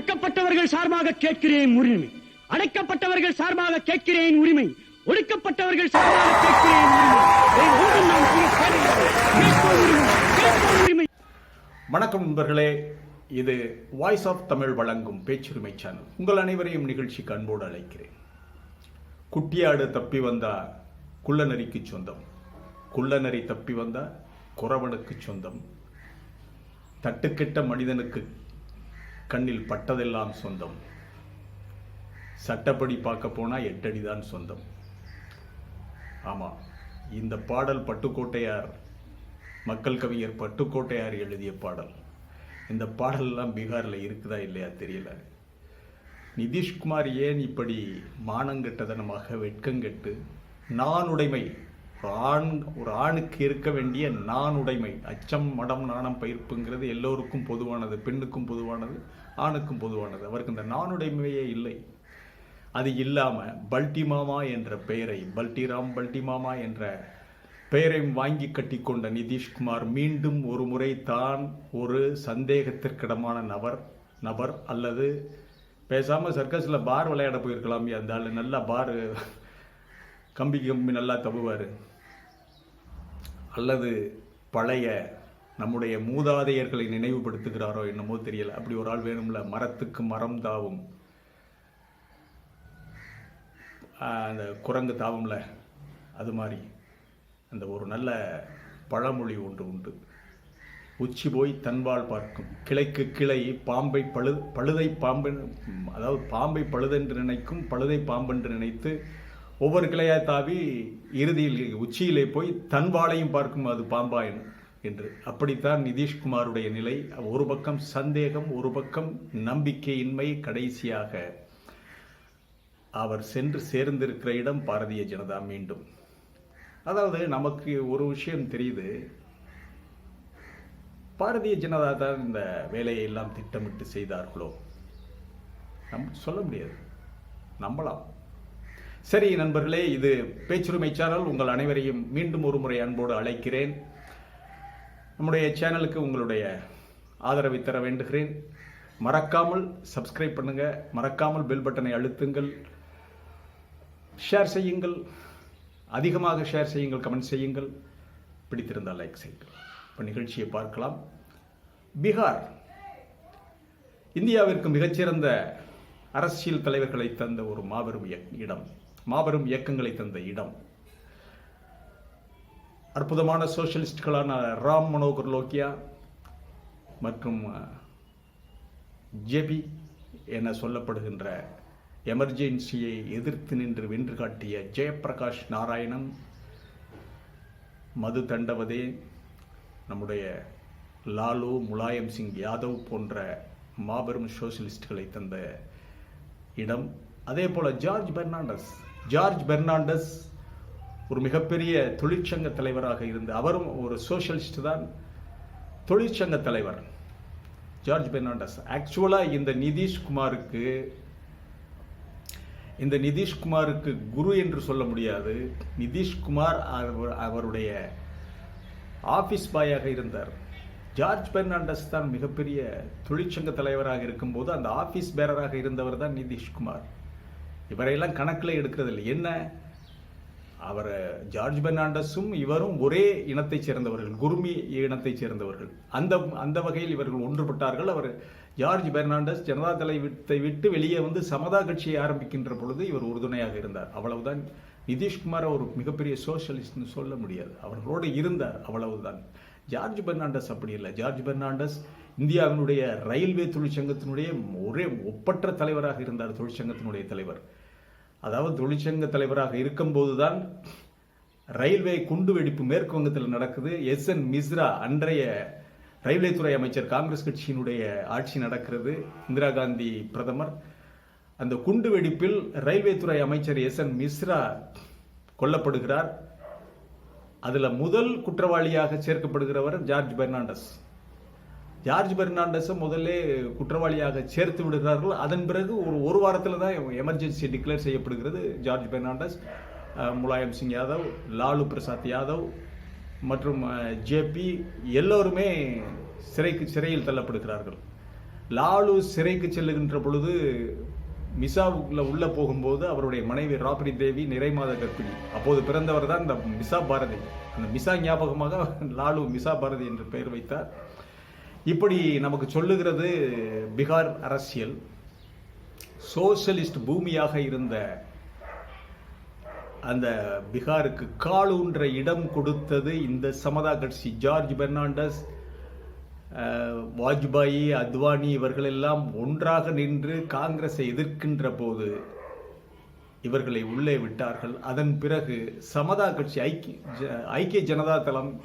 ஒடுக்கப்பட்டவர்கள் சார்பாக கேட்கிறேன் உரிமை. அடைக்கப்பட்டவர்கள் சார்பாக கேட்கிறேன் உரிமை. ஒடுக்கப்பட்டவர்கள் சார்பாக கேட்கிறேன் உரிமை. வணக்கம் நண்பர்களே. இது வாய்ஸ் ஆஃப் தமிழ் வழங்கும் பேச்சுரிமை சேனல் உங்கள் அனைவரையும் நிகழ்ச்சிக்கு அன்போடு அழைக்கிறேன். குட்டியாடு தப்பி வந்தா குள்ளநரிக்கு சொந்தம். குள்ளநரி தப்பி வந்தா குறவனுக்கு சொந்தம். தட்டுக்கெட்ட மனிதனுக்கு கண்ணில் பட்டதெல்லாம் சொந்தம். சட்டப்படி பார்க்க போனா எட்டடிதான் சொந்தம். ஆமாம் இந்த பாடல் பட்டுக்கோட்டையார் மக்கள் கவிஞர் பட்டுக்கோட்டையார் எழுதிய பாடல். இந்த பாடலெல்லாம் பீகாரில் இருக்குதா இல்லையா தெரியல. நிதிஷ்குமார் ஏன் இப்படி மானங்கெட்டதனமாக வெட்கங்கெட்டு நானுடைமை ஒரு ஆண் ஒரு ஆணுக்கு இருக்க வேண்டிய நானுடைமை அச்சம் மடம் நாணம் பயிர்ப்புங்கிறது எல்லோருக்கும் பொதுவானது பெண்ணுக்கும் பொதுவானது ஆணுக்கும் பொதுவானது. அவருக்கு இந்த நானுடைமையே இல்லை. அது இல்லாமல் பல்டி மாமா என்ற பெயரை பல்டிராம் பல்டி மாமா என்ற பெயரையும் வாங்கி கட்டிக்கொண்ட நிதிஷ்குமார் மீண்டும் ஒரு முறை தான் ஒரு சந்தேகத்திற்கிடமான நபர் நபர் அல்லது பேசாமல் சர்க்கஸில் பார் விளையாட போயிருக்கலாம் அந்த ஆள் நல்லா பார். கம்பி கம்பி நல்லா தவுவார் அல்லது பழைய நம்முடைய மூதாதையர்களை நினைவுபடுத்துகிறாரோ என்னமோ தெரியல. அப்படி ஒரு ஆள் வேணும்ல? மரத்துக்கு மரம் தாவும். அந்த குரங்கு தாவும்ல? அது மாதிரி. அந்த ஒரு நல்ல பழமொழி ஒன்று உண்டு. உச்சி போய் தன்வாள் பார்க்கும். கிளைக்கு கிளை பாம்பை பழு பழுதை பாம்பு அதாவது பாம்பை பழுதென்று நினைக்கும் பழுதை பாம்பென்று நினைத்து ஒவ்வொரு கிளையாய் தாவி இறுதியில் உச்சியிலே போய் தன்வாளையும் பார்க்கும். அது பாம்பாயின் என்று. அப்படித்தான் நிதிஷ்குமாருடைய நிலை. ஒரு பக்கம் சந்தேகம் ஒரு பக்கம் நம்பிக்கையின்மை கடைசியாக அவர் சென்று சேர்ந்திருக்கிற இடம் பாரதிய ஜனதா மீண்டும். அதாவது நமக்கு ஒரு விஷயம் தெரியுது. பாரதிய ஜனதா தான் இந்த வேலையை எல்லாம் திட்டமிட்டு செய்தார்களோ? நம் சொல்ல முடியாது. நம்பலாம். சரி நண்பர்களே இது பேச்சுரிமை சேனல். உங்கள் அனைவரையும் மீண்டும் ஒரு முறை அன்போடு அழைக்கிறேன். நம்முடைய சேனலுக்கு உங்களுடைய ஆதரவை தர வேண்டுகிறேன். மறக்காமல் சப்ஸ்கிரைப் பண்ணுங்க. மறக்காமல் பெல் பட்டனை அழுத்துங்கள். ஷேர் செய்யுங்கள். அதிகமாக ஷேர் செய்யுங்கள். கமெண்ட் செய்யுங்கள். பிடித்திருந்தால் லைக் செய்யுங்கள். இப்போ நிகழ்ச்சியை பார்க்கலாம். பீகார். இந்தியாவிற்கு மிகச்சிறந்த அரசியல் தலைவர்களை தந்த ஒரு மாபெரும் இடம். மாபெரும் இயக்கங்களை தந்த இடம். அற்புதமான சோஷியலிஸ்டுகளான ராம் மனோகர் லோக்கியா மற்றும் ஜெபி என சொல்லப்படுகின்ற எமர்ஜென்சியை எதிர்த்து நின்று வென்று காட்டிய ஜெயபிரகாஷ் நாராயணன் மது தண்டவதே நம்முடைய லாலு முலாயம் சிங் யாதவ் போன்ற மாபெரும் சோஷலிஸ்டுகளை தந்த இடம். அதே போல் ஜார்ஜ் பெர்னாண்டஸ் ஜார்ஜ் பெர்னாண்டஸ் ஒரு மிகப்பெரிய தொழிற்சங்க தலைவராக இருந்து அவரும் ஒரு சோஷலிஸ்ட் தான். தொழிற்சங்க தலைவர். ஜார்ஜ் பெர்னாண்டஸ். ஆக்சுவலாக இந்த நிதிஷ்குமாருக்கு இந்த நிதிஷ்குமாருக்கு குரு என்று சொல்ல முடியாது. நிதிஷ்குமார் அவர் அவருடைய ஆஃபீஸ் பாயாக இருந்தார். ஜார்ஜ் பெர்னாண்டஸ் தான் மிகப்பெரிய தொழிற்சங்க தலைவராக இருக்கும்போது அந்த ஆஃபீஸ் பேரராக இருந்தவர் தான் நிதிஷ்குமார். இவரையெல்லாம் கணக்கில் எடுக்கிறதில்லை என்ன? அவர் ஜார்ஜ் பெர்னாண்டஸும் இவரும் ஒரே இனத்தைச் சேர்ந்தவர்கள் குருமி இனத்தைச் சேர்ந்தவர்கள். அந்த அந்த வகையில் இவர்கள் ஒன்றுபட்டார்கள். அவர் ஜார்ஜ் பெர்னாண்டஸ் ஜனதா தலைவத்தை விட்டு வெளியே வந்து சமதா கட்சியை ஆரம்பிக்கின்ற பொழுது இவர் உறுதுணையாக இருந்தார். அவ்வளவுதான். நிதிஷ்குமார் ஒரு மிகப்பெரிய சோஷலிஸ்ட்னு சொல்ல முடியாது. அவர்களோடு இருந்தார். அவ்வளவுதான். ஜார்ஜ் பெர்னாண்டஸ் அப்படி இல்லை. ஜார்ஜ் பெர்னாண்டஸ் இந்தியாவினுடைய ரயில்வே தொழிற்சங்கத்தினுடைய ஒரே ஒப்பற்ற தலைவராக இருந்தார். தொழிற்சங்கத்தினுடைய தலைவர். அதாவது தொழிற்சங்க தலைவராக இருக்கும்போதுதான் ரயில்வே குண்டு வெடிப்பு மேற்கு வங்கத்தில் நடக்குது. எஸ் என் மிஸ்ரா அன்றைய ரயில்வே துறை அமைச்சர் காங்கிரஸ் கட்சியினுடைய ஆட்சி நடக்கிறது. இந்திரா காந்தி பிரதமர். அந்த குண்டு வெடிப்பில் ரயில்வே துறை அமைச்சர் எஸ் என் மிஸ்ரா கொல்லப்படுகிறார். அதில் முதல் குற்றவாளியாக சேர்க்கப்படுகிறவர் ஜார்ஜ் பெர்னாண்டஸ். ஜார்ஜ் பெர்னாண்டஸை முதல்ல குற்றவாளியாக சேர்த்து விடுகிறார்கள். அதன் பிறகு ஒரு ஒரு வாரத்தில் தான் எமர்ஜென்சி டிக்ளேர் செய்யப்படுகிறது ஜார்ஜ் பெர்னாண்டஸ் முலாயம் சிங் யாதவ் லாலு பிரசாத் யாதவ் மற்றும் ஜேபி எல்லோருமே சிறைக்கு சிறையில் தள்ளப்படுகிறார்கள். லாலு சிறைக்கு செல்லுகின்ற பொழுது மிசாவுக்குள்ள உள்ளே போகும்போது அவருடைய மனைவி ராப்ரி தேவி நிறைமாத கர்ப்பிணி அப்போது பிறந்தவர் தான் இந்த மிசா பாரதி. அந்த மிசா ஞாபகமாக லாலு மிசா பாரதி என்று பெயர் வைத்தார். இப்படி நமக்கு சொல்லுகிறது பீகார் அரசியல். சோஷலிஸ்ட் பூமியாக இருந்த அந்த பீகாருக்கு காலூன்ற இடம் கொடுத்தது இந்த சமதா கட்சி. ஜார்ஜ் பெர்னாண்டஸ் வாஜ்பாயி அத்வானி இவர்களெல்லாம் ஒன்றாக நின்று காங்கிரஸை எதிர்க்கின்ற போது இவர்களை உள்ளே விட்டார்கள். அதன் பிறகு சமதா கட்சி ஐக்கிய ஜ- ஐக்கிய ஜனதா தளம்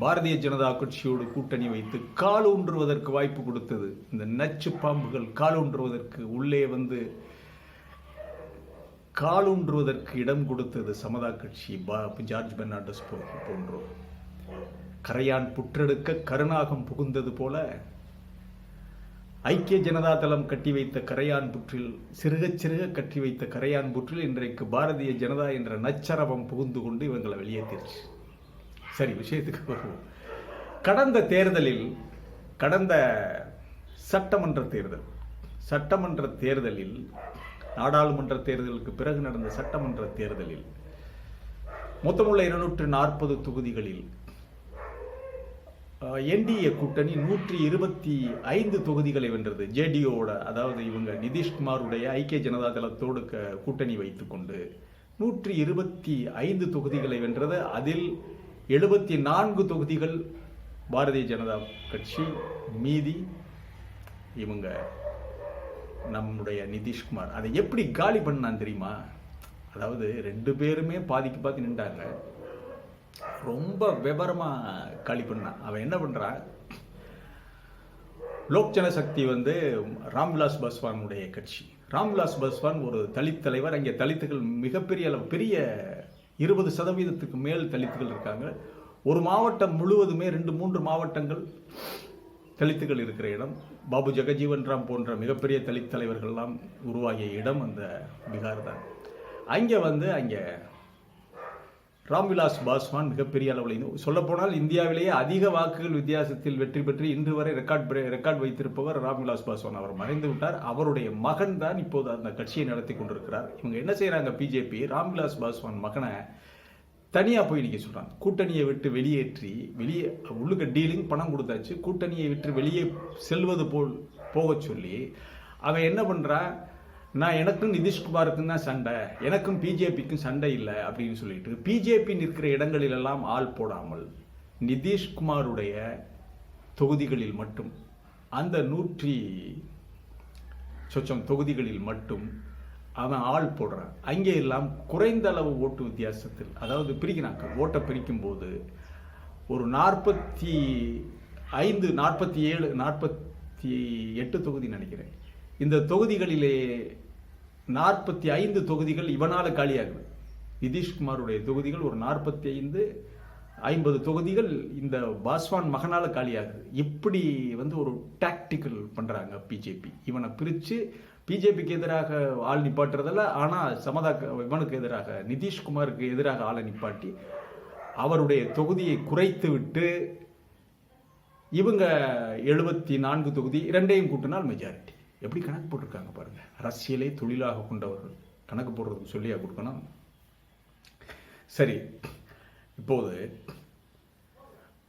பாரதிய ஜனதா கட்சியோடு கூட்டணி வைத்து காலூன்றுவதற்கு வாய்ப்பு கொடுத்தது. இந்த நச்சு பாம்புகள் காலூன்றுவதற்கு உள்ளே வந்து காலூன்றுவதற்கு இடம் கொடுத்தது சமதா கட்சி. பா- ஜார்ஜ் பெர்னாண்டஸ் போன்றோர். கரையான் புற்றெடுக்க கருணாகம் புகுந்தது போல ஐக்கிய ஜனதா தளம் கட்டி வைத்த கரையான் புற்றில் சிறுக சிறுக கட்டி வைத்த கரையான் புற்றில் இன்றைக்கு பாரதிய ஜனதா என்ற நச்சரவம் புகுந்து கொண்டு இவங்களை வெளியேற்றிருச்சு சரி விஷயத்துக்கு வருவோம். கடந்த தேர்தலில் கடந்த சட்டமன்ற தேர்தல் சட்டமன்ற தேர்தலில் நாடாளுமன்ற தேர்தலுக்கு பிறகு நடந்த சட்டமன்ற தேர்தலில் மொத்தமுள்ள இருநூற்று நாற்பது தொகுதிகளில் என்டிஏ கூட்டணி நூற்றி இருபத்தி ஐந்து தொகுதிகளை வென்றது. ஜேடிஓட அதாவது இவங்க நிதிஷ்குமாருடைய ஐக்கிய ஜனதா தளத்தோடு க- கூட்டணி வைத்துக்கொண்டு நூற்றி இருபத்தி ஐந்து தொகுதிகளை வென்றது. அதில் எழுபத்தி நான்கு தொகுதிகள் பாரதிய ஜனதா கட்சி மீதி இவங்க நம்முடைய நிதிஷ்குமார். அதை எப்படி காலி பண்ணான் தெரியுமா? அதாவது ரெண்டு பேருமே பாதிக்கு பாதி நின்றாங்க ரொம்ப விவரமாக காலி பண்ணான் அவன் என்ன பண்ணுறான் லோக் ஜனசக்தி வந்து ராம்விலாஸ் பாஸ்வானுடைய கட்சி. ராம்விலாஸ் பாஸ்வான் ஒரு தலித் தலைவர். அங்கே தலித்துகள் மிகப்பெரிய அளவு பெரிய இருபது சதவீதத்துக்கு மேல் தலித்துகள் இருக்காங்க. ஒரு மாவட்டம் முழுவதுமே ரெண்டு மூன்று மாவட்டங்கள் தலித்துகள் இருக்கிற இடம். பாபு ஜெகஜீவன் ராம் போன்ற மிகப்பெரிய தலித் தலைவர்கள்லாம் உருவாகிய இடம் அந்த பீகார் தான். அங்கே வந்து அங்கே ராம்விலாஸ் பாஸ்வான் மிகப்பெரிய அளவில் சொல்லப்போனால் இந்தியாவிலேயே அதிக வாக்குகள் வித்தியாசத்தில் வெற்றி பெற்று இன்று வரை ரெக்கார்ட் ரெக்கார்ட் வைத்திருப்பவர் ராம்விலாஸ் பாஸ்வான். அவர் மறைந்து விட்டார். அவருடைய மகன் தான் இப்போது அந்த கட்சியை நடத்தி கொண்டிருக்கிறார். இவங்க என்ன செய்கிறாங்க பிஜேபி ராம்விலாஸ் பாஸ்வான் மகனை தனியாக போய் நிக்க சொல்கிறாங்க கூட்டணியை விட்டு வெளியேற்றி வெளியே உள்ளுக்க டீலிங் பணம் கொடுத்தாச்சு. கூட்டணியை விட்டு வெளியே செல்வது போல் போகச் சொல்லி அவன் என்ன பண்ணுறான் நான் எனக்கும் நிதிஷ்குமாருக்கும் தான் சண்டை. எனக்கும் பிஜேபிக்கும் சண்டை இல்லை அப்படின்னு சொல்லிட்டு பிஜேபி நிற்கிற இடங்களிலெல்லாம் ஆள் போடாமல் நிதிஷ்குமாருடைய தொகுதிகளில் மட்டும் அந்த நூற்றி சொச்சம் தொகுதிகளில் மட்டும் அவன் ஆள் போடுறான். அங்கே எல்லாம் குறைந்த அளவு ஓட்டு வித்தியாசத்தில் அதாவது பிரிக்கிறாங்க. ஓட்டை பிரிக்கும் போது ஒரு நாற்பத்தி ஐந்து நாற்பத்தி ஏழு நாற்பத்தி எட்டு தொகுதி நினைக்கிறேன். இந்த தொகுதிகளிலே நாற்பத்தி ஐந்து தொகுதிகள் இவனால் காலியாகுது நிதிஷ்குமாருடைய தொகுதிகள் ஒரு நாற்பத்தி ஐந்து ஐம்பது தொகுதிகள் இந்த பாஸ்வான் மகனால் காலியாகுது. இப்படி வந்து ஒரு டாக்டிக்கல் பண்ணுறாங்க பிஜேபி. இவனை பிரித்து பிஜேபிக்கு எதிராக ஆள் நிப்பாட்டுறதில்ல ஆனால் சமதா இவனுக்கு எதிராக நிதிஷ்குமாருக்கு எதிராக ஆளை நிப்பாட்டி அவருடைய தொகுதியை குறைத்து விட்டு இவங்க எழுபத்தி நான்கு தொகுதி இரண்டையும் கூட்டினால் மெஜாரிட்டி எப்படி கணக்கு போட்டிருக்காங்க பாருங்கள் அரசியலே தொழிலாக கொண்டவர்கள். கணக்கு போடுறதுக்கு சொல்லியா கொடுக்கணும்? சரி. இப்போது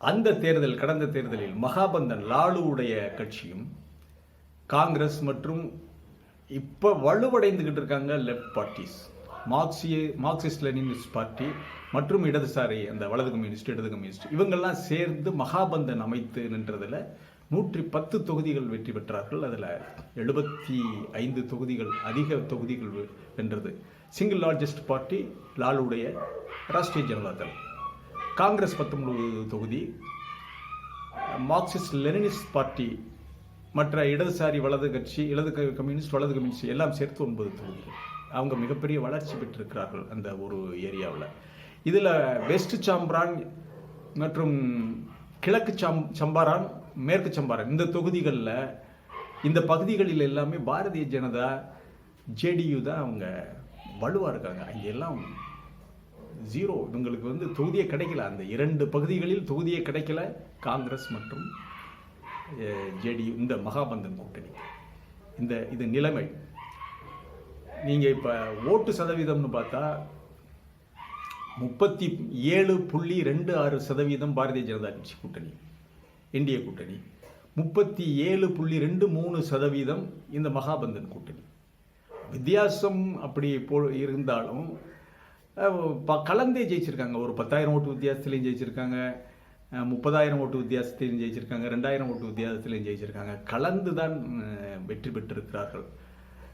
அந்த தேர்தல் கடந்த தேர்தலில் மகாபந்தன் லாலுவுடைய கட்சியும் காங்கிரஸ் மற்றும் இப்போ வலுவடைந்துக்கிட்டு இருக்காங்க லெஃப்ட் பார்ட்டிஸ். மார்க்சிய மார்க்சிஸ்ட் லெனினிஸ்ட் பார்ட்டி மற்றும் இடதுசாரி அந்த வலது கம்யூனிஸ்ட் இடது கம்யூனிஸ்ட் இவங்கெல்லாம் சேர்ந்து மகாபந்தன் அமைத்து நின்றதில் நூற்றி பத்து தொகுதிகள் வெற்றி பெற்றார்கள். அதில் எழுபத்தி ஐந்து தொகுதிகள் அதிக தொகுதிகள் வெ- வென்றது. சிங்கிள் லார்ஜஸ்ட் பார்ட்டி லாலுடைய ராஷ்டிரிய ஜனதா தளம். காங்கிரஸ் பத்தொன்பது தொகுதி மார்க்சிஸ்ட் லெனினிஸ்ட் பார்ட்டி மற்ற இடதுசாரி வலது கட்சி இடது க- கம்யூனிஸ்ட் வலது கம்யூனிஸ்ட் எல்லாம் சேர்த்து ஒன்பது தொகுதிகள். அவங்க மிகப்பெரிய வளர்ச்சி பெற்றிருக்கிறார்கள் அந்த ஒரு ஏரியாவில். இதில் வெஸ்ட் சாம்பிரான் மற்றும் கிழக்கு சாம் சம்பாரான் மேற்கு சம்பாரன் இந்த தொகுதிகளில் இந்த பகுதிகளில் எல்லாமே பாரதிய ஜனதா ஜேடியு தான் அவங்க வலுவாக இருக்காங்க. அங்க எல்லாம் ஜீரோ இவங்களுக்கு வந்து தொகுதியே கிடைக்கல. அந்த இரண்டு பகுதிகளில் தொகுதியே கிடைக்கல. காங்கிரஸ் மற்றும் ஜேடியு இந்த மகாபந்தன் கூட்டணி. இந்த இது நிலைமை. நீங்கள் இப்போ ஓட்டு சதவீதம்னு பார்த்தா முப்பத்தி ஏழு புள்ளி ரெண்டு ஆறு சதவீதம் பாரதிய ஜனதா கட்சி கூட்டணி. இந்திய கூட்டணி. முப்பத்தி ஏழு புள்ளி ரெண்டு மூணு சதவீதம் இந்த மகாபந்தன் கூட்டணி. வித்தியாசம் அப்படி போ இருந்தாலும் ப- கலந்தே ஜெயிச்சிருக்காங்க. ஒரு பத்தாயிரம் ஓட்டு வித்தியாசத்துலையும் ஜெயிச்சிருக்காங்க. முப்பதாயிரம் ஓட்டு வித்தியாசத்திலையும் ஜெயிச்சிருக்காங்க. ரெண்டாயிரம் ஓட்டு வித்தியாசத்திலையும் ஜெயிச்சிருக்காங்க. கலந்து தான் வெற்றி பெற்றிருக்கிறார்கள்.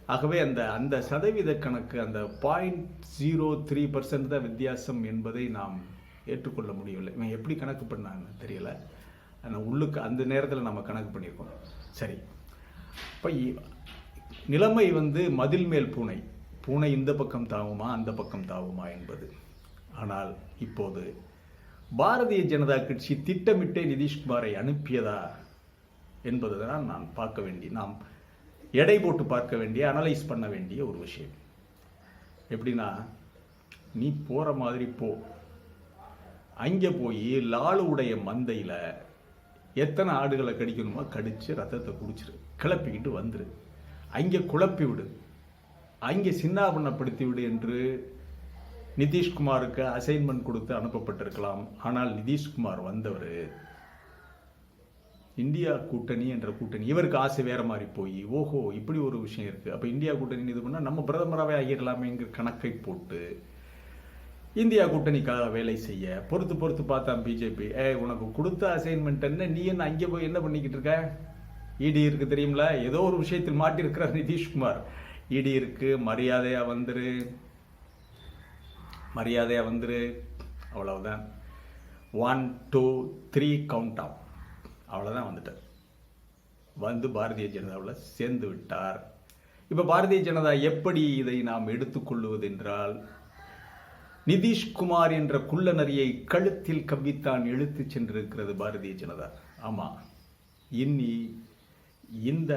ஆகவே அந்த அந்த சதவீத கணக்கு அந்த பாயிண்ட் ஜீரோ த்ரீ பர்சன்ட் தான் வித்தியாசம் என்பதை நாம் ஏற்றுக்கொள்ள முடியவில்லை. இவன் எப்படி கணக்கு பண்ணான்னு தெரியல. ஆனால் உள்ளுக்கு அந்த நேரத்தில் நம்ம கணக்கு பண்ணியிருக்கோம் சரி. இப்போ நிலைமை வந்து மதில் மேல் பூனை. பூனை இந்த பக்கம் தாவுமா அந்த பக்கம் தாவுமா என்பது. ஆனால் இப்போது பாரதிய ஜனதா கட்சி திட்டமிட்டே நிதிஷ்குமாரை அனுப்பியதா என்பதுதான் நான் பார்க்க வேண்டிய நாம் எடை போட்டு பார்க்க வேண்டிய அனலைஸ் பண்ண வேண்டிய ஒரு விஷயம். எப்படின்னா நீ போகிற மாதிரி போ. அங்கே போய் லாலுடைய மந்தையில் எத்தனை ஆடுகளை கடிக்கணுமோ கடித்து ரத்தத்தை குடிச்சிரு. கிளப்பிக்கிட்டு வந்துரு. அங்கே குழப்பி விடு. அங்கே சின்னாபண்ணப்படுத்தி விடு என்று நிதிஷ்குமாருக்கு அசைன்மெண்ட் கொடுத்து அனுப்பப்பட்டிருக்கலாம். ஆனால் நிதிஷ்குமார் வந்தவர். இந்தியா கூட்டணி என்ற கூட்டணி. இவருக்கு ஆசை வேற மாதிரி போய். ஓஹோ இப்படி ஒரு விஷயம் இருக்குது அப்போ இந்தியா கூட்டணி இது பண்ணால் நம்ம பிரதமராகவே ஆகிடலாமேங்கிற கணக்கை போட்டு இந்தியா கூட்டணிக்காக வேலை செய்ய பொறுத்து பொறுத்து பார்த்தான் பிஜேபி. ஏ உனக்கு கொடுத்த அசைன்மெண்ட் என்ன? நீ என்ன அங்கே போய் என்ன பண்ணிக்கிட்டு இருக்க? இடி இருக்கு தெரியுமில? ஏதோ ஒரு விஷயத்தில் மாட்டியிருக்கிறார் நிதிஷ்குமார். இடி இருக்கு மரியாதையா வந்துரு. மரியாதையா வந்துரு. அவ்வளவுதான். One two three count off அவ்வளோதான் வந்துட்டார். வந்து பாரதிய ஜனதாவில் சேர்ந்து விட்டார். இப்போ பாரதிய ஜனதா எப்படி இதை நாம் எடுத்துக்கொள்வது என்றால் நிதிஷ்குமார் என்ற குள்ள நரியை கழுத்தில் கவ்வித்தான் இழுத்து சென்றிருக்கிறது பாரதிய ஜனதா. ஆமாம் இனி இந்த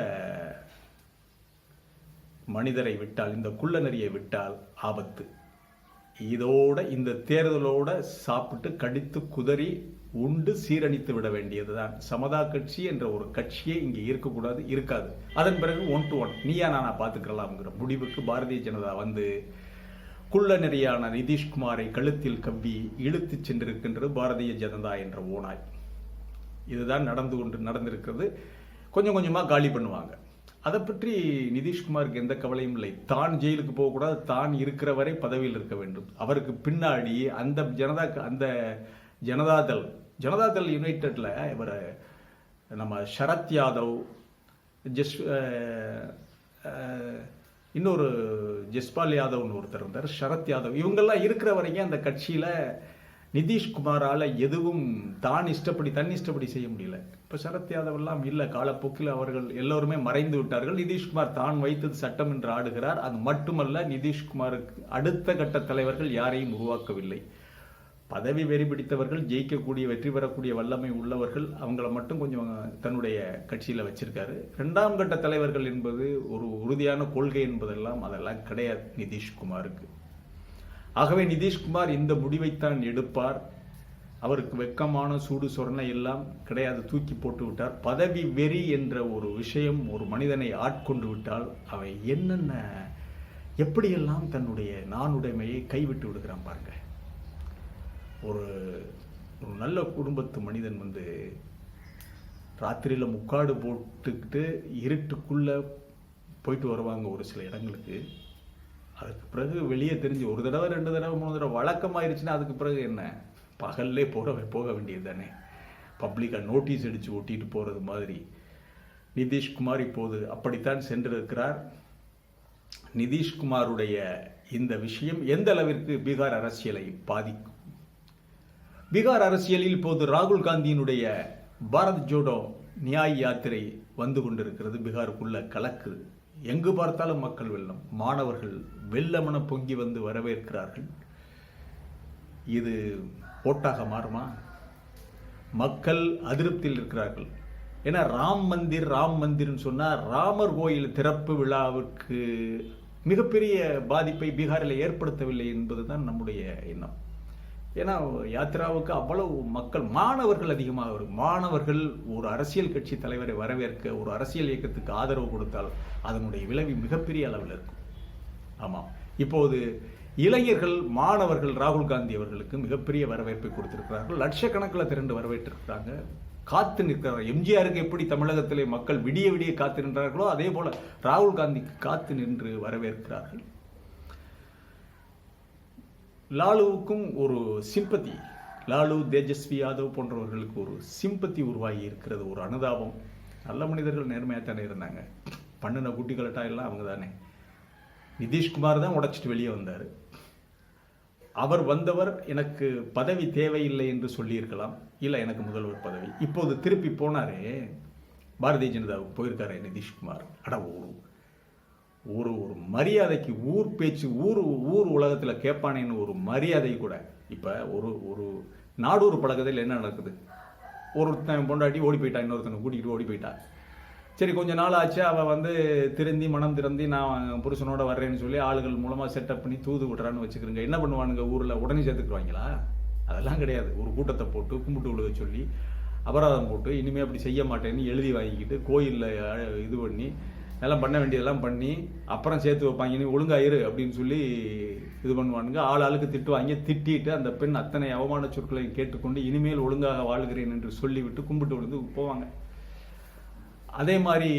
மனிதரை விட்டால் இந்த குள்ள நரியை விட்டால் ஆபத்து. இதோட இந்த தேர்தலோட சாப்பிட்டு கடித்து குதறி உண்டு சீரணித்து விட வேண்டியதுதான். சமதா கட்சி என்ற ஒரு கட்சியே இங்கே இருக்கக்கூடாது இருக்காது. அதன் பிறகு one to one Neeya Naana பார்த்துக்கலாம்ங்கிற முடிவுக்கு பாரதிய ஜனதா வந்து குள்ள நெறியான நிதிஷ்குமாரை கழுத்தில் கவ்வி இழுத்துச் சென்றிருக்கின்றது பாரதிய ஜனதா என்ற ஓனாய் இதுதான் நடந்து கொண்டு நடந்திருக்கிறது. கொஞ்சம் கொஞ்சமாக காலி பண்ணுவாங்க. அதை பற்றி நிதிஷ்குமாருக்கு எந்த கவலையும் இல்லை. தான் ஜெயிலுக்கு போகக்கூடாது தான் இருக்கிற வரை பதவியில் இருக்க வேண்டும். அவருக்கு பின்னாடி அந்த ஜனதா அந்த ஜனதாதள் ஜனதாதள் யுனைடெட்ல இவர் நம்ம சரத் யாதவ் ஜஸ் இன்னொரு ஜஸ்பால் யாதவ்னு ஒருத்தர் இருந்தார் சரத் யாதவ். இவங்கெல்லாம் இருக்கிற வரைக்கும் அந்த கட்சியில் நிதிஷ்குமாரால் எதுவும் தான் இஷ்டப்படி தன் இஷ்டப்படி செய்ய முடியல. இப்போ சரத் யாதவ் எல்லாம் காலப்போக்கில் அவர்கள் எல்லோருமே மறைந்து விட்டார்கள். நிதிஷ்குமார் தான் வைத்தது சட்டம் என்று ஆடுகிறார். அது மட்டுமல்ல நிதிஷ்குமாருக்கு அடுத்த கட்ட தலைவர்கள் யாரையும் உருவாக்கவில்லை. பதவி வெறி பிடித்தவர்கள் ஜெயிக்கக்கூடிய வெற்றி பெறக்கூடிய வல்லமை உள்ளவர்கள் அவங்கள மட்டும் கொஞ்சம் தன்னுடைய கட்சியில் வச்சிருக்காரு. ரெண்டாம் கட்ட தலைவர்கள் என்பது ஒரு உறுதியான கொள்கை என்பதெல்லாம் அதெல்லாம் கிடையாது நிதிஷ்குமாருக்கு. ஆகவே நிதிஷ்குமார் இந்த முடிவைத்தான் எடுப்பார். அவருக்கு வெக்கமான சூடு சொரணை எல்லாம் கிடையாது தூக்கி போட்டு விட்டார். பதவி வெறி என்ற ஒரு விஷயம் ஒரு மனிதனை ஆட்கொண்டு விட்டால் அவை என்னென்ன எப்படியெல்லாம் தன்னுடைய நானுடைமையை கைவிட்டு விடுகிறான் பாருங்க. ஒரு ஒரு நல்ல குடும்பத்து மனிதன் வந்து ராத்திரியில் முக்காடு போட்டுக்கிட்டு இருட்டுக்குள்ளே போயிட்டு வருவாங்க ஒரு சில இடங்களுக்கு. அதுக்கு பிறகு வெளியே தெரிஞ்சு ஒரு தடவை ரெண்டு தடவை மூணு தடவை வழக்கமாயிருச்சுன்னா அதுக்கு பிறகு என்ன? பகல்லே போக போக வேண்டியது தானே. பப்ளிக்காக நோட்டீஸ் அடித்து ஒட்டிட்டு போகிறது மாதிரி. நிதிஷ்குமார் இப்போது அப்படித்தான் சென்றிருக்கிறார். நிதிஷ்குமாருடைய இந்த விஷயம் எந்த அளவிற்கு பீகார் அரசியலை பாதிக்கும்? பீகார் அரசியலில் இப்போது ராகுல் காந்தியினுடைய பாரத் ஜோடோ நியாய் யாத்திரை வந்து கொண்டிருக்கிறது. பீகாருக்குள்ள கலக்கு. எங்கு பார்த்தாலும் மக்கள் வெள்ளம். மாணவர்கள் வெள்ளமென பொங்கி வந்து வரவேற்கிறார்கள். இது ஓட்டாக மாறுமா? மக்கள் அதிருப்தியில் இருக்கிறார்கள். ஏன்னா ராம் மந்திர் ராம் மந்திர்னு சொன்னால் ராமர் கோயில் திறப்பு விழாவுக்கு மிகப்பெரிய பாதிப்பை பீகாரில் ஏற்படுத்தவில்லை என்பது தான் நம்முடைய எண்ணம். ஏன்னா யாத்திராவுக்கு அவ்வளவு மக்கள் மாணவர்கள் அதிகமாக வரும். மாணவர்கள் ஒரு அரசியல் கட்சி தலைவரை வரவேற்க ஒரு அரசியல் இயக்கத்துக்கு ஆதரவு கொடுத்தால் அதனுடைய விளைவு மிகப்பெரிய அளவில் இருக்கும். ஆமாம். இப்போது இளைஞர்கள் மாணவர்கள் ராகுல் காந்தி அவர்களுக்கு மிகப்பெரிய வரவேற்பை கொடுத்திருக்கிறார்கள். லட்சக்கணக்கில் திரண்டு வரவேற்றிருக்கிறாங்க. காத்து நிற்கிறார். எம்ஜிஆருக்கு எப்படி தமிழகத்திலே மக்கள் விடிய விடிய காத்து நின்றார்களோ அதே போல ராகுல் காந்திக்கு காத்து நின்று வரவேற்கிறார்கள். லாலுவுக்கும் ஒரு சிம்பத்தி லாலு தேஜஸ்வி யாதவ் போன்றவர்களுக்கு ஒரு சிம்பத்தி உருவாகி இருக்கிறது ஒரு அனுதாபம். நல்ல மனிதர்கள் நேர்மையாக தானே இருந்தாங்க. பண்ணின குட்டிகளட்டா எல்லாம் அவங்க தானே. நிதிஷ்குமார் தான் உடைச்சிட்டு வெளியே வந்தார். அவர் வந்தவர் எனக்கு பதவி தேவையில்லை என்று சொல்லியிருக்கலாம். இல்லை எனக்கு முதல்வர் பதவி. இப்போது திருப்பி போனாரே. பாரதிய ஜனதாவுக்கு போயிருக்காரே நிதிஷ்குமார். அட ஒரு ஒரு ஒரு மரியாதைக்கு ஊர் பேச்சு ஊர் ஊர் உலகத்தில் கேட்பானேன்னு ஒரு மரியாதை கூட. இப்போ ஒரு ஒரு நாடூர் பழக்கத்தில் என்ன நடக்குது? ஒருத்தன் பொண்டாட்டி ஓடி போயிட்டான் இன்னொருத்தனை கூட்டிகிட்டு ஓடி போயிட்டான் சரி கொஞ்ச நாள் ஆச்சு அவள் வந்து திருந்தி மனம் திறந்தி நான் புருஷனோட வர்றேன்னு சொல்லி ஆளுகள் மூலமாக செட்டப் பண்ணி தூது விடுறான்னு வச்சுக்கிறேங்க. என்ன பண்ணுவானுங்க? ஊரில் உடனே சேர்த்துக்குருவாங்களா அதெல்லாம் கிடையாது. ஒரு கூட்டத்தை போட்டு கும்பிட்டு விழுக சொல்லி அபராதம் போட்டு இனிமேல் அப்படி செய்ய மாட்டேன்னு எழுதி வாங்கிக்கிட்டு கோயிலில் இது பண்ணி எல்லாம் பண்ண வேண்டியதெல்லாம் பண்ணி அப்புறம் சேர்த்து வைப்பாங்க. நீ ஒழுங்காயிரு அப்படின்னு சொல்லி இது பண்ணுவானுங்க. ஆள் ஆளுக்கு திட்டுவாங்க திட்டிட்டு அந்த பெண் அத்தனை அவமான சொற்களையும் கேட்டுக்கொண்டு இனிமேல் ஒழுங்காக வாழ்கிறேன் என்று சொல்லிவிட்டு கும்பிட்டு விழுந்து போவாங்க. அதே மாதிரி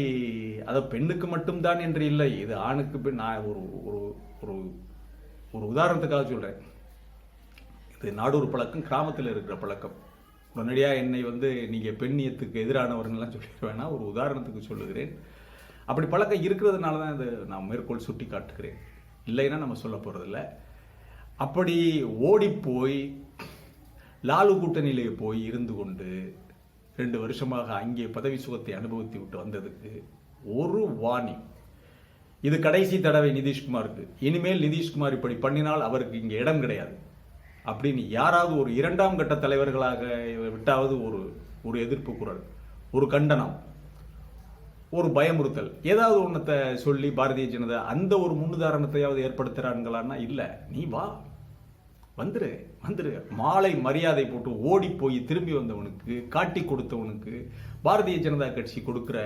அதை பெண்ணுக்கு மட்டும்தான் என்று இல்லை. இது ஆணுக்கு பெண் நான் ஒரு ஒரு ஒரு ஒரு உதாரணத்துக்காக சொல்கிறேன் இது நாடூர் பழக்கம் கிராமத்தில் இருக்கிற பழக்கம். உடனடியாக என்னை வந்து நீங்கள் பெண்ணியத்துக்கு எதிரானவர்கள்லாம் சொல்லிடுவேன்னா வேணாம். ஒரு உதாரணத்துக்கு சொல்லுகிறேன். அப்படி பழக்கம் இருக்கிறதுனால தான் இது நான் மேற்கோள் சுட்டி காட்டுகிறேன். இல்லைன்னா நம்ம சொல்ல போகிறதில்ல அப்படி ஓடிப்போய் லாலு கூட்டணியிலே போய் இருந்து கொண்டு ரெண்டு வருஷமாக அங்கே பதவி சுகத்தை அனுபவித்து விட்டு வந்ததுக்கு ஒரு வார்னிங் இது கடைசி தடவை நிதிஷ்குமாருக்கு. இனிமேல் நிதிஷ்குமார் இப்படி பண்ணினால் அவருக்கு இங்கே இடம் கிடையாது. அப்படின்னு யாராவது ஒரு இரண்டாம் கட்ட தலைவர்களாக விட்டாவது ஒரு ஒரு எதிர்ப்பு குரல் ஒரு கண்டனம். ஒரு பயமுறுத்தல். ஏதாவது ஒன்றத்தை சொல்லி பாரதிய ஜனதா அந்த ஒரு முன்னுதாரணத்தையாவது ஏற்படுத்துகிறாங்களான்னா இல்லை. நீ வா. வந்துரு வந்துரு. மாலை மரியாதை போட்டு ஓடி போய் திரும்பி வந்தவனுக்கு காட்டி கொடுத்தவனுக்கு பாரதிய ஜனதா கட்சி கொடுக்குற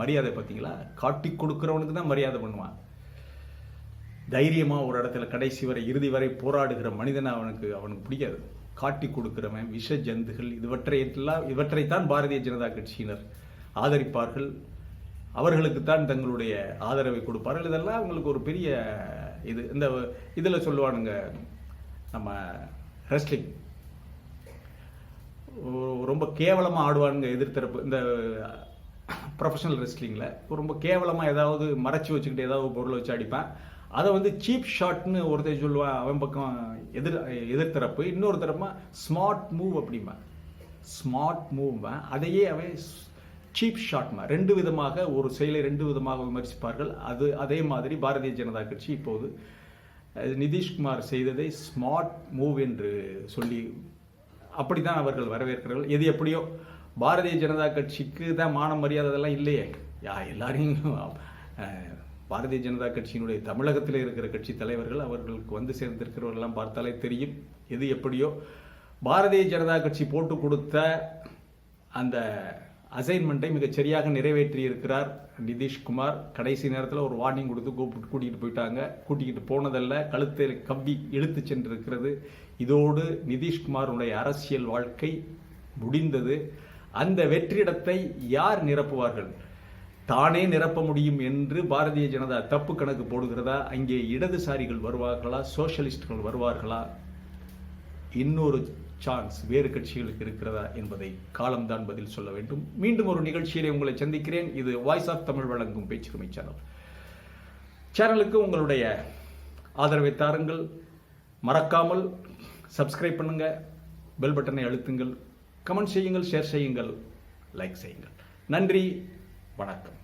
மரியாதை பார்த்தீங்களா காட்டி கொடுக்குறவனுக்கு தான் மரியாதை பண்ணுவான். தைரியமாக ஒரு இடத்துல கடைசி வரை இறுதி வரை போராடுகிற மனிதனை அவனுக்கு அவனுக்கு பிடிக்காது. காட்டி கொடுக்கிறவன் விஷ ஜந்துகள் இதுவற்றை எல்லாம் இவற்றைத்தான் பாரதிய ஜனதா கட்சியினர் ஆதரிப்பார்கள். அவர்களுக்குத்தான் தங்களுடைய ஆதரவை கொடுப்பார்கள். இதெல்லாம் அவங்களுக்கு ஒரு பெரிய இது. இந்த இதில் சொல்லுவானுங்க நம்ம ரெஸ்லிங் ரொம்ப கேவலமாக ஆடுவானுங்க எதிர்த்தரப்பு. இந்த ப்ரொஃபஷனல் ரெஸ்லிங்கில் ரொம்ப கேவலமாக ஏதாவது மறைச்சி வச்சுக்கிட்டு ஏதாவது பொருளை வச்சு அடிப்பேன். அதை வந்து சீப் ஷாட்னு ஒருத்தர் சொல்லுவான். அவன் பக்கம் எதிர் எதிர்த்தரப்பு. இன்னொரு தரப்பா ஸ்மார்ட் மூவ் அப்படிம்பேன். ஸ்மார்ட் மூவ்வேன் அதையே அவன் சீப் ஷாட்மா ரெண்டு விதமாக ஒரு செயலை ரெண்டு விதமாக விமர்சிப்பார்கள். அது அதே மாதிரி பாரதிய ஜனதா கட்சி இப்போது நிதிஷ்குமார் செய்ததை ஸ்மார்ட் மூவ் என்று சொல்லி அப்படித்தான் அவர்கள் வரவேற்கிறார்கள். எது எப்படியோ பாரதிய ஜனதா கட்சிக்கு தான் மான மரியாதை அதெல்லாம் இல்லையே. யா எல்லாரையும் பாரதிய ஜனதா கட்சியினுடைய தமிழகத்தில் இருக்கிற கட்சி தலைவர்கள் அவர்களுக்கு வந்து சேர்ந்திருக்கிறவர்கள்லாம் பார்த்தாலே தெரியும். எது எப்படியோ பாரதிய ஜனதா கட்சி போட்டு கொடுத்த அந்த அசைன்மெண்ட்டை மிகச் சரியாக நிறைவேற்றி இருக்கிறார் நிதிஷ்குமார். கடைசி நேரத்தில் ஒரு வார்னிங் கொடுத்து கூப்பிட்டு கூட்டிகிட்டு போயிட்டாங்க. கூட்டிகிட்டு போனதல்ல கழுத்தில் கவ்வி இழுத்து சென்றிருக்கிறது. இதோடு நிதிஷ்குமாருடைய அரசியல் வாழ்க்கை முடிந்தது. அந்த வெற்றிடத்தை யார் நிரப்புவார்கள்? தானே நிரப்ப முடியும் என்று பாரதிய ஜனதா தப்பு கணக்கு போடுகிறதா? அங்கே இடதுசாரிகள் வருவார்களா? சோசியலிஸ்டுகள் வருவார்களா? இன்னொரு சான்ஸ் வேறு கட்சிகளுக்கு இருக்கிறதா என்பதை காலம்தான் பதில் சொல்ல வேண்டும். மீண்டும் ஒரு நிகழ்ச்சியிலே உங்களை சந்திக்கிறேன். இது வாய்ஸ் ஆஃப் தமிழ் வழங்கும் பேச்சுரிமை சேனல் சேனலுக்கு உங்களுடைய ஆதரவை தாருங்கள். மறக்காமல் சப்ஸ்கிரைப் பண்ணுங்க. பெல் பட்டனை அழுத்துங்கள். கமெண்ட் செய்யுங்கள் ஷேர் செய்யுங்கள் லைக் செய்யுங்கள். நன்றி வணக்கம்.